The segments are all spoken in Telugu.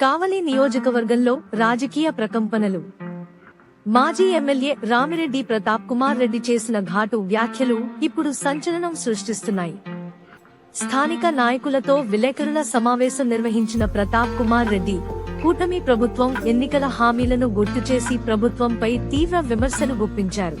కావలి నియోజకవర్గంలో రాజకీయ ప్రకంపనలు. మాజీ ఎమ్మెల్యే రామిరెడ్డి ప్రతాప్ కుమార్ రెడ్డి చేసిన ఘాటు వ్యాఖ్యలు ఇప్పుడు సంచలనం సృష్టిస్తున్నాయి. స్థానిక నాయకులతో విలేకరుల సమావేశం నిర్వహించిన ప్రతాప్ కుమార్ రెడ్డి కూటమి ప్రభుత్వం ఎన్నికల హామీలను గుర్తు చేసి ప్రభుత్వంపై తీవ్ర విమర్శలు గుప్పించారు.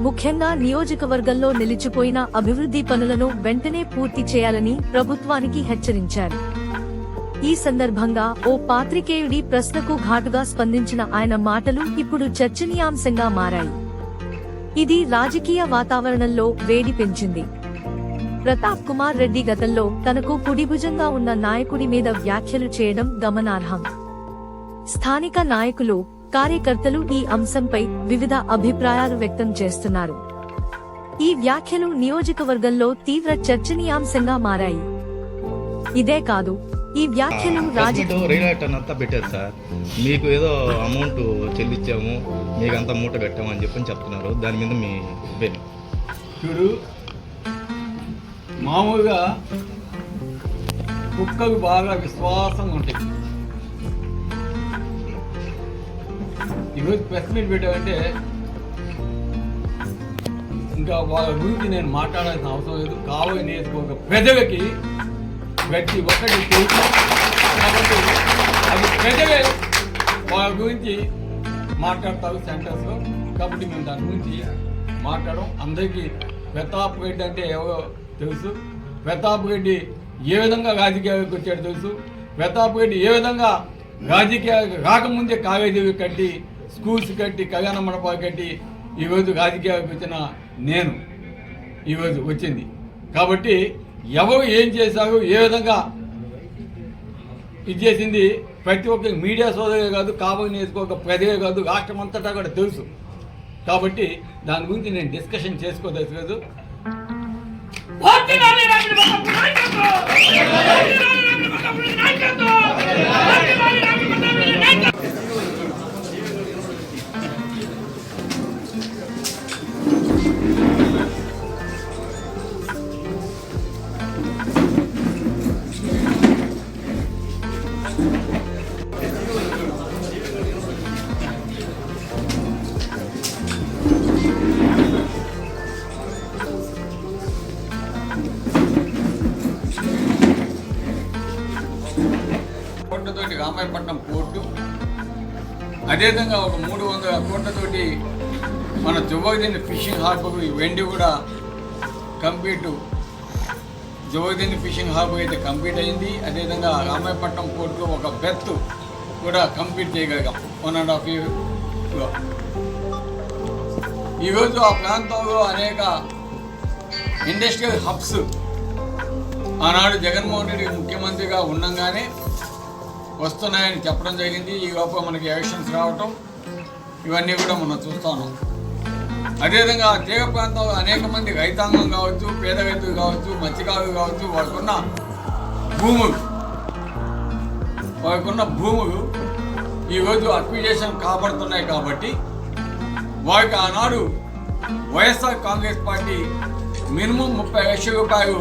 ముఖ్యంగా నియోజకవర్గంలో నిలిచిపోయిన అభివృద్ధి పనులను వెంటనే పూర్తి చేయాలని ప్రభుత్వానికి హెచ్చరించారు. ఈ సందర్భంగా ఓ పాత్రికేయుడి ప్రశ్నకు ఘాటుగా స్పందించిన ఆయన మాటలు ఇప్పుడు చర్చనీయాంశంగా మారాయి. ఇది రాజకీయ వాతావరణంలో వేడి పెంచింది. ప్రతాప్ కుమార్ రెడ్డి గతంలో తనకు కుడిభుజంగా ఉన్న నాయకుడి మీద వ్యాఖ్యలు చేయడం గమనార్హం. స్థానిక నాయకులు కార్యకర్తలు ఈ అంశంపై వివిధ అభిప్రాయాలు వ్యక్తం చేస్తున్నారు. ఈ వ్యాఖ్యలు నియోజకవర్గంలో తీవ్ర చర్చనీయాంశంగా మారాయి. ఇదే కాదు ఈ రాజకీయ టర్న్ అంతా పెట్టారు సార్. మీకు ఏదో అమౌంట్ చెల్లించాము మీకు అంత మూట కట్టాము అని చెప్పని చెప్తున్నారు. దాని మీద మీ చూడు మామూలుగా కుక్కలు బాగా విశ్వాసంగా ఉంటాయి. ఈరోజు ప్రెస్ మీట్ పెట్టామంటే ఇంకా వాళ్ళ గురించి నేను మాట్లాడాల్సిన అవసరం లేదు. కావాలి నేర్చుకోక ప్రజలకి ప్రతి ఒక్కటి తెలుసు. కాబట్టి అది ప్రజలే వాళ్ళ గురించి మాట్లాడతారు సెంటర్స్లో. కాబట్టి మేము దాని గురించి మాట్లాడడం. అందరికీ ప్రతాప్ రెడ్డి అంటే ఎవరో తెలుసు. ప్రతాప్ రెడ్డి ఏ విధంగా రాజకీయాలకు వచ్చాడో తెలుసు. ప్రతాప్ రెడ్డి ఏ విధంగా రాజకీయాలకు రాకముందే కాలేజీలు కట్టి స్కూల్స్ కట్టి కళ్యాణ మండపాలు కట్టి ఈరోజు రాజకీయాలకు వచ్చిన నేను. ఈరోజు వచ్చింది. కాబట్టి ఎవరు ఏం చేశారు ఏ విధంగా ఇది చేసింది ప్రతి ఒక్క మీడియా సోదరే కాదు కాబోయే నియోజకవర్గ ప్రజలే కాదు రాష్ట్రం అంతటా కూడా తెలుసు కాబట్టి దాని గురించి నేను డిస్కషన్ చేసుకోదలుచుకోదు నాయకత్వం రామాయపట్నం పోర్టు అదేవిధంగా ఒక మూడు వందల కోట్లతోటి మన జువోదిన్ ఫిషింగ్ హార్బర్ వెండి కూడా కంప్లీట్. జువోదిన్ ఫిషింగ్ హార్బర్ అయితే కంప్లీట్ అయింది. అదేవిధంగా రామాయపట్నం పోర్టులో ఒక బెర్త్ కూడా కంప్లీట్ చేయగలిగాం. వన్ అండ్ హాఫ్ ఇయర్లో ఈరోజు ఆ ప్రాంతంలో అనేక ఇండస్ట్రియల్ హబ్స్ ఆనాడు జగన్మోహన్ రెడ్డి ముఖ్యమంత్రిగా ఉండంగానే వస్తున్నాయని చెప్పడం జరిగింది. ఈ లోపల మనకి ఎలక్షన్స్ రావటం ఇవన్నీ కూడా మనం చూస్తాను అదేవిధంగా తీగ ప్రాంతంలో అనేక మంది రైతాంగం కావచ్చు పేద రైతులు కావచ్చు మత్స్యకారులు కావచ్చు వాళ్ళకున్న భూములు వాళ్ళకున్న భూములు ఈరోజు అక్విజేషన్ కాబడుతున్నాయి కాబట్టి వారికి ఆనాడు వైఎస్ఆర్ కాంగ్రెస్ పార్టీ మినిమం ముప్పై లక్షల రూపాయలు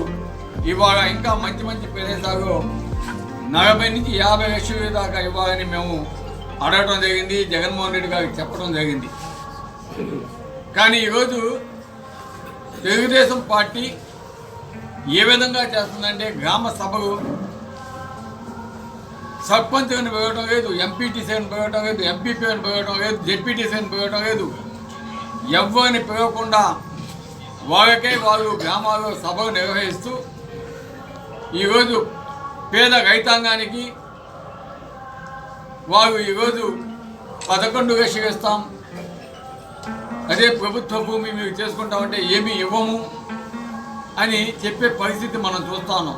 ఇవాళ ఇంకా మంచి మంచి ప్రదేశాలు నలభై నుంచి యాభై లక్షల దాకా ఇవ్వాలని మేము అడగటం జరిగింది జగన్మోహన్ రెడ్డి గారికి చెప్పడం జరిగింది. కానీ ఈరోజు తెలుగుదేశం పార్టీ ఏ విధంగా చేస్తుందంటే గ్రామ సభలు సర్పంచ్ని పోయటం లేదు ఎంపీటీసీని పోయటం లేదు ఎంపీపీని పోయటం లేదు జెడ్పీటీసీ పోయటం లేదు. ఎవరిని పిలవకుండా వాళ్ళకే వాళ్ళు గ్రామాల్లో సభలు నిర్వహిస్తూ ఈరోజు పేద రైతాంగానికి వారు ఈరోజు పదకొండు లక్షలు అదే ప్రభుత్వ భూమి మీరు చేసుకుంటామంటే ఏమీ ఇవ్వము అని చెప్పే పరిస్థితి మనం చూస్తాను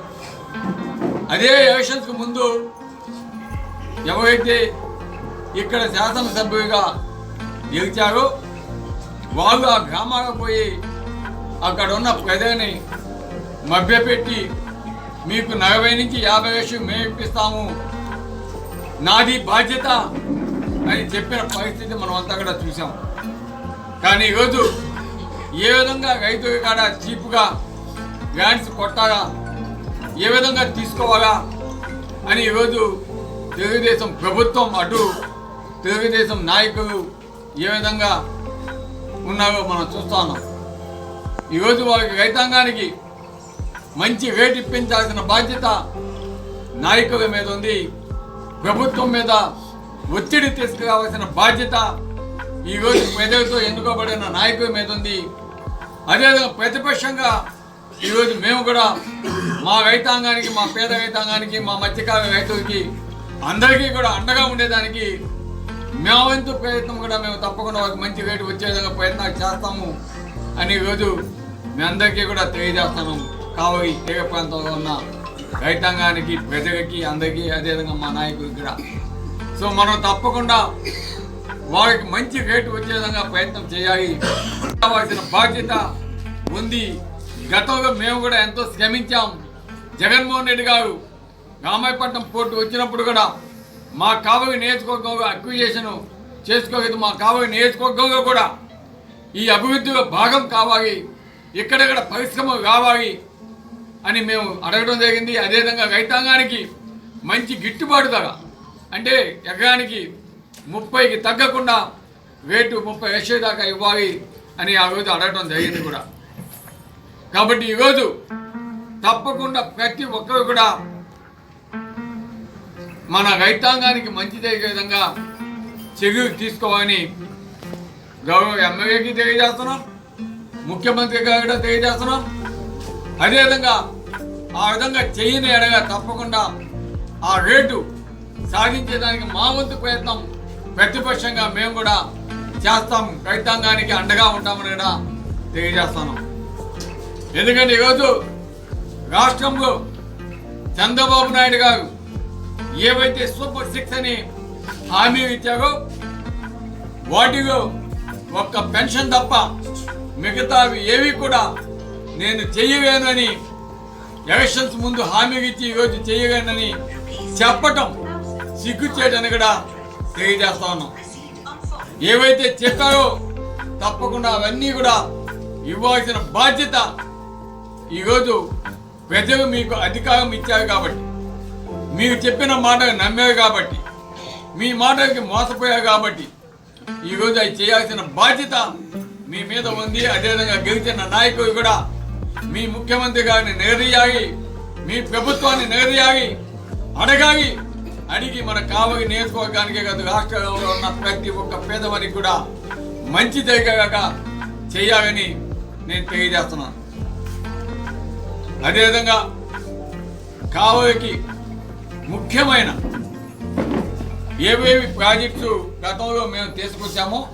అదే ఎలక్షన్స్కి ముందు ఎవరైతే ఇక్కడ శాసనసభ్యులుగా గెలిచారో వాళ్ళు ఆ గ్రామాలకు పోయి అక్కడ ఉన్న ప్రజల్ని మభ్యపెట్టి మీకు నలభై నుంచి యాభై వేసు మేము ఇప్పిస్తాము. నాది బాధ్యత అని చెప్పిన పరిస్థితి మనం అంతా కూడా చూసాం కానీ ఈరోజు ఏ విధంగా రైతు కాడ చీప్గా గ్రాంట్స్ కొట్టాలా ఏ విధంగా తీసుకోవాలా అని ఈరోజు తెలుగుదేశం ప్రభుత్వం అటు తెలుగుదేశం నాయకులు ఏ విధంగా ఉన్నారో మనం చూస్తున్నాం ఈరోజు వారికి రైతాంగానికి మంచి వేటిప్పించాల్సిన బాధ్యత నాయకుల మీద ఉంది. ప్రభుత్వం మీద ఒత్తిడి తీసుకురావాల్సిన బాధ్యత ఈరోజు ప్రజలతో ఎన్నుకోబడిన నాయకుల మీద ఉంది. అదేవిధంగా ప్రతిపక్షంగా ఈరోజు మేము కూడా మా రైతాంగానికి మా పేద రైతాంగానికి మా మత్స్యకార రైతులకి అందరికీ కూడా అండగా ఉండేదానికి మా వంతు ప్రయత్నం కూడా మేము తప్పకుండా ఒక మంచి రేటు వచ్చే విధంగా ప్రయత్నాలు చేస్తాము అని ఈరోజు మీ అందరికీ కూడా తెలియజేస్తాము కావలి తీర ప్రాంతంలో ఉన్న రైతాంగానికి ప్రజలకి అందరికీ అదేవిధంగా మా నాయకులు కూడా. సో మనం తప్పకుండా వారికి మంచి రేటు వచ్చే విధంగా ప్రయత్నం చేయాలి. కావాల్సిన బాధ్యత ఉంది. గతంలో మేము కూడా ఎంతో శ్రమించాం. జగన్మోహన్ రెడ్డి గారు రామాయపట్నం పోర్టు వచ్చినప్పుడు కూడా మా కావలి నియోజకవర్గంలో అక్విజేషన్ చేసుకోలేదు. మా కావలి నియోజకవర్గంలో కూడా ఈ అభివృద్ధిలో భాగం కావాలి. ఇక్కడెక్కడ పరిశ్రమ కావాలి. అని మేము అడగడం జరిగింది. అదేవిధంగా రైతాంగానికి మంచి గిట్టుబాటు ధర. అంటే ఎకరానికి ముప్పైకి తగ్గకుండా రేటు ముప్పై లక్షల దాకా ఇవ్వాలి అని ఆ రోజు అడగడం జరిగింది కూడా. కాబట్టి ఈరోజు తప్పకుండా ప్రతి ఒక్కరు కూడా మన రైతాంగానికి మంచి జరిగే విధంగా చర్యలు తీసుకోవాలని గౌరవ ఎమ్మెల్యేకి తెలియజేస్తున్నాం. ముఖ్యమంత్రి గారు కూడా తెలియజేస్తున్నాం. అదేవిధంగా ఆ విధంగా చేయని ఎడగా తప్పకుండా ఆ రేటు సాధించేదానికి మా వంతు ప్రయత్నం ప్రతిపక్షంగా మేము కూడా చేస్తాం. రైతాంగానికి అండగా ఉంటామని కూడా తెలియజేస్తాను. ఎందుకంటే ఈరోజు రాష్ట్రంలో చంద్రబాబు నాయుడు గారు ఏవైతే సూపర్ సిక్స్ అని హామీ ఇచ్చారో వాటిలో ఒక్క పెన్షన్ తప్ప మిగతావి ఏవి కూడా నేను చెయ్యవేనని ఎలక్షన్స్ ముందు హామీ ఇచ్చి ఈరోజు చెయ్యలేనని చెప్పటం సిగ్గుచేటని కూడా తెలియజేస్తా ఉన్నాం ఏవైతే చెప్పారో తప్పకుండా అవన్నీ కూడా ఇవ్వాల్సిన బాధ్యత ఈరోజు ప్రజలు మీకు అధికారం ఇచ్చారు కాబట్టి మీరు చెప్పిన మాట నమ్మారు కాబట్టి మీ మాటకి మోసపోయారు కాబట్టి ఈరోజు అది చేయాల్సిన బాధ్యత మీ మీద ఉంది. అదేవిధంగా గెలిచిన నాయకులు కూడా మీ ముఖ్యమంత్రి గారిని నేరియాగి మీ ప్రభుత్వాన్ని నేరియాగి అడగాగి అడిగి మన కావగి నియోజకవర్గానికే కాదు రాష్ట్రంలో ఉన్న ప్రతి ఒక్క పేదవానికి కూడా మంచి జరిగేలాగా చేయాలని నేను తెలియజేస్తున్నాను. అదేవిధంగా కావలికి ముఖ్యమైన ఏవేవి ప్రాజెక్టు గతంలో మేము తీసుకొచ్చామో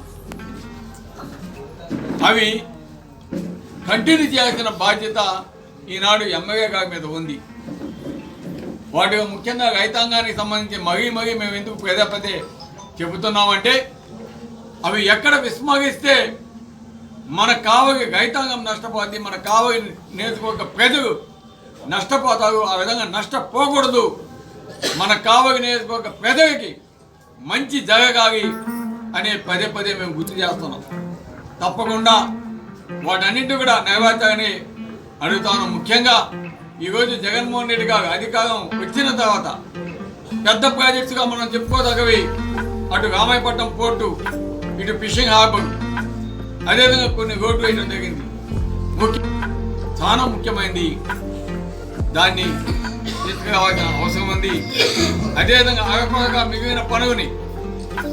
అవి కంటిన్యూ చేయాల్సిన బాధ్యత ఈనాడు ఎమ్మెల్యే గారి మీద ఉంది. వాటి ముఖ్యంగా రైతాంగానికి సంబంధించి మరీ మరీ మేము ఎందుకు పదే పదే చెబుతున్నామంటే అవి ఎక్కడ విస్మరిస్తే మన కావగి రైతాంగం నష్టపోద్ది మన కావలి నేర్చుకోక ప్రజలు నష్టపోతారు ఆ విధంగా నష్టపోకూడదు. మన కావగి నేర్చుకోక ప్రజలకి మంచి జరగాలి అనే పదే పదే మేము గుర్తు చేస్తున్నాం. తప్పకుండా వాటన్నింటి కూడా నైవేద్యాన్ని అడుగుతాను. ముఖ్యంగా ఈరోజు జగన్మోహన్ రెడ్డి గారు అధికారం వచ్చిన తర్వాత పెద్ద ప్రాజెక్ట్స్గా మనం చెప్పుకోదగవి అటు రామాయపట్నం పోర్టు ఇటు ఫిషింగ్ హార్బర్. అదేవిధంగా కొన్ని రోడ్లు వేయడం జరిగింది. ముఖ్య చాలా ముఖ్యమైనది దాన్ని తీసుకురావాల్సిన అవసరం ఉంది. అదేవిధంగా అరకొరగా మిగిలిన పనులని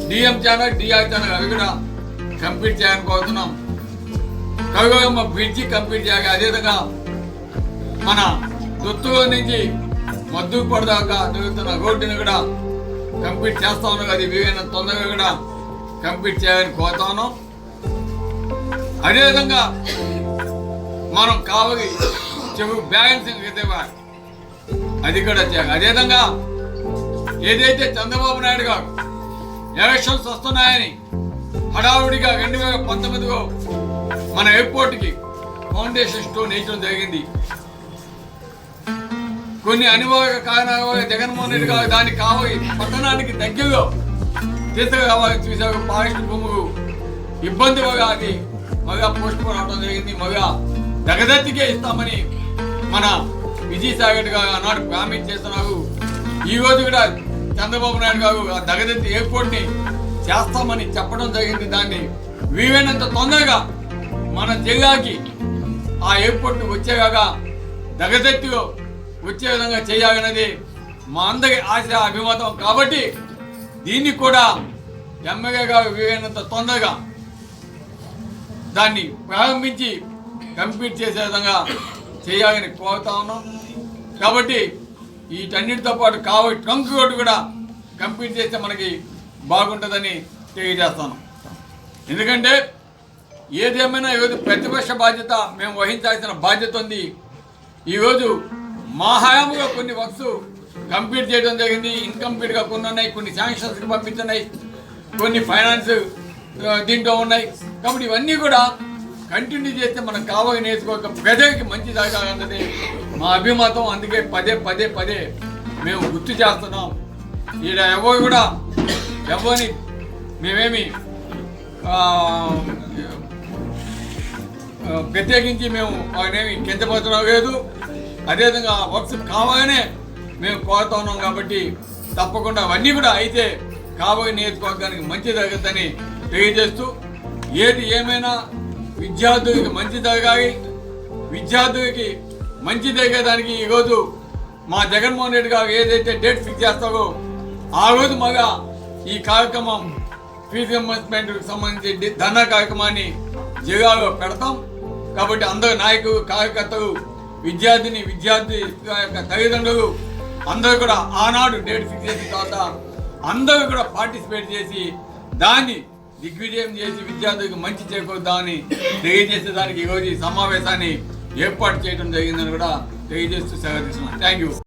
డిఎం ఛానల్ డిఆర్ ఛానల్ అవి కూడా కంప్లీట్ చేయాలని కోరుతున్నాం. కవిగమ్మ బ్రిడ్జి కంప్లీట్ చేయాలి. అదేవిధంగా మన దొత్తులో నుంచి మద్దు పడదాకా జరుగుతున్న రోడ్డుని కూడా కంప్లీట్ చేస్తా ఉన్నాం. అది వీలైన తొందరగా కూడా కంప్లీట్ చేయాలని కోరుతా ఉన్నాం. అదేవిధంగా మనం కావలి చెవు బ్యాలెన్సింగ్ రిజర్వాయర్ అది కూడా చేయాలి. అదేవిధంగా ఏదైతే చంద్రబాబు నాయుడు గారు ఎలక్షన్స్ వస్తున్నాయని హడావుడిగా రెండు వేల పంతొమ్మిదిలో మన ఎయిర్పోర్ట్కి ఫౌండేషన్ స్టోన్ వేయడం జరిగింది. కొన్ని అనివార్య కారణాల జగన్మోహన్ రెడ్డి గారు దానికి కావాలి. పట్టణానికి దగ్గరలో తీసుకురావాలని చూశారు ఫారెస్ట్ భూములు ఇబ్బంది అది మగా పోస్ట్ పోన్ అవడం జరిగింది. మగా దగదత్తికే ఇస్తామని మన విజయసాగర్ గారు ఆనాడు ప్రామిస్ చేస్తున్నారు. ఈ రోజు కూడా చంద్రబాబు నాయుడు గారు ఆ దగదత్తి ఎయిర్పోర్ట్ని చేస్తామని చెప్పడం జరిగింది. దాన్ని వీలైనంత తొందరగా మన జిల్లాకి ఆ ఎయిర్పోర్ట్ వచ్చేలాగా దగదెత్తిలో వచ్చే విధంగా చేయాలన్నది మా అందరి ఆశ అభిమతం. కాబట్టి దీన్ని కూడా ఎమ్మెల్యే గారు వీలైనంత తొందరగా దాన్ని ప్రారంభించి కంప్లీట్ చేసే విధంగా చేయాలని కోరుతా ఉన్నాం. కాబట్టి వీటన్నిటితో పాటు కావాలి ట్రంక్ రోడ్డు కూడా కంప్లీట్ చేస్తే మనకి బాగుంటుందని తెలియజేస్తాను ఎందుకంటే ఏదేమైనా ఈరోజు ప్రతిపక్ష బాధ్యత మేము వహించాల్సిన బాధ్యత ఉంది. ఈరోజు మా హయాంలో కొన్ని వర్క్స్ కంప్లీట్ చేయడం జరిగింది. ఇన్కంప్లీట్గా కొన్ని ఉన్నాయి కొన్ని శాంక్షన్స్కి పంపించున్నాయి కొన్ని ఫైనాన్స్ దీంట్లో ఉన్నాయి. కాబట్టి ఇవన్నీ కూడా కంటిన్యూ చేస్తే మనం కావాలి నేర్చుకోక ప్రజలకి మంచి జరగాలన్నది మా అభిమతం అందుకే పదే పదే పదే మేము గుర్తు చేస్తున్నాం. ఈడ ఎవరు కూడా ఎవరిని మేమేమి ప్రత్యేకించి మేము ఆయనేమి కించపరచడం లేదు. అదేవిధంగా వర్క్స్ కావాలనే మేము కోరుతా ఉన్నాం కాబట్టి తప్పకుండా అవన్నీ కూడా అయితే కాబోయే నియోజకవర్గానికి మంచి జరుగుతుందని తెలియజేస్తూ ఏది ఏమైనా విద్యార్థులకి మంచి జరగాలి విద్యార్థులకి మంచి జరిగేదానికి ఈరోజు మా జగన్మోహన్ రెడ్డి గారు ఏదైతే డేట్ ఫిక్స్ చేస్తారో ఆ రోజు మగా ఈ కార్యక్రమం ఫీజు రింబర్స్మెంట్ సంబంధించి ధర్నా కార్యక్రమాన్ని జిల్లాలో పెడతాం. కాబట్టి అందరు నాయకులు కార్యకర్తలు విద్యార్థిని విద్యార్థి యొక్క తల్లిదండ్రులు అందరూ కూడా ఆనాడు డేట్ ఫిక్స్ చేసిన తర్వాత అందరూ కూడా పార్టిసిపేట్ చేసి దాన్ని దిగ్విజయం చేసి విద్యార్థులకు మంచి చేకూరుద్దామని తెలియజేసేదానికి ఈరోజు ఈ సమావేశాన్ని ఏర్పాటు చేయడం జరిగిందని కూడా తెలియజేస్తూ సెలవు తీసుకున్నాను. Thank you